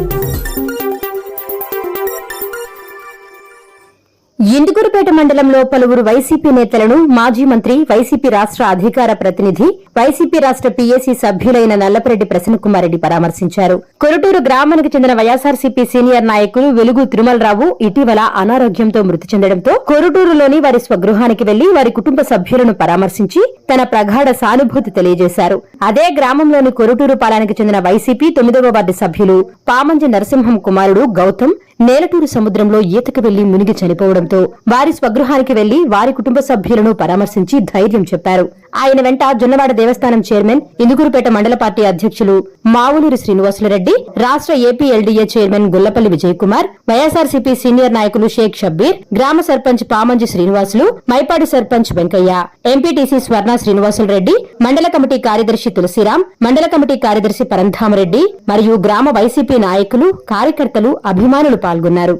Thank you. Indukurpet మండలంలో పలువురు YCP నేతలను మాజీ మంత్రి వైసీపీ రాష్ట్ర అధికార ప్రతినిధి వైసీపీ రాష్ట్ర పీఏసీ సభ్యులైన నల్లపరెడ్డి ప్రసన్నకుమారెడ్డి పరామర్శించారు. కొరటూరు గ్రామానికి చెందిన వైఎస్ఆర్సీపీ సీనియర్ నాయకులు వెలుగు తిరుమలరావు ఇటీవల అనారోగ్యంతో మృతి చెందడంతో కొరటూరులోని వారి స్వగృహానికి వెళ్ళి వారి కుటుంబ సభ్యులను పరామర్శించి తన ప్రగాఢ సానుభూతి తెలియజేశారు. అదే గ్రామంలోని కొరటూరు పాలానికి చెందిన వైసీపీ తొమ్మిదవ వార్డు సభ్యులు పామంజి నరసింహం కుమారుడు గౌతమ్ నేలటూరు సముద్రంలో ఈతకు వెళ్ళి మునిగి చనిపోవడంతో వారి స్వగృహానికి వెళ్ళి వారి కుటుంబ సభ్యులను పరామర్శించి ధైర్యం చెప్పారు. ఆయన వెంట జొన్నవాడ దేవస్థానం చైర్మన్ ఇందుకూరుపేట మండల పార్టీ అధ్యక్షులు మావులూరి శ్రీనివాసులరెడ్డి రాష్ట్ర APLDA chairman Gullapalli Vijay Kumar YSRCP senior నాయకులు షేక్ షబ్బీర్ గ్రామ సర్పంచ్ పామంజి శ్రీనివాసులు మైపాడి సర్పంచ్ వెంకయ్య ఎంపీటీసీ స్వర్ణ శ్రీనివాసులరెడ్డి మండల కమిటీ కార్యదర్శి తులసిరాం మండల కమిటీ కార్యదర్శి పరంధామరెడ్డి మరియు గ్రామ వైసీపీ నాయకులు కార్యకర్తలు అభిమానులు పాల్గొన్నారు.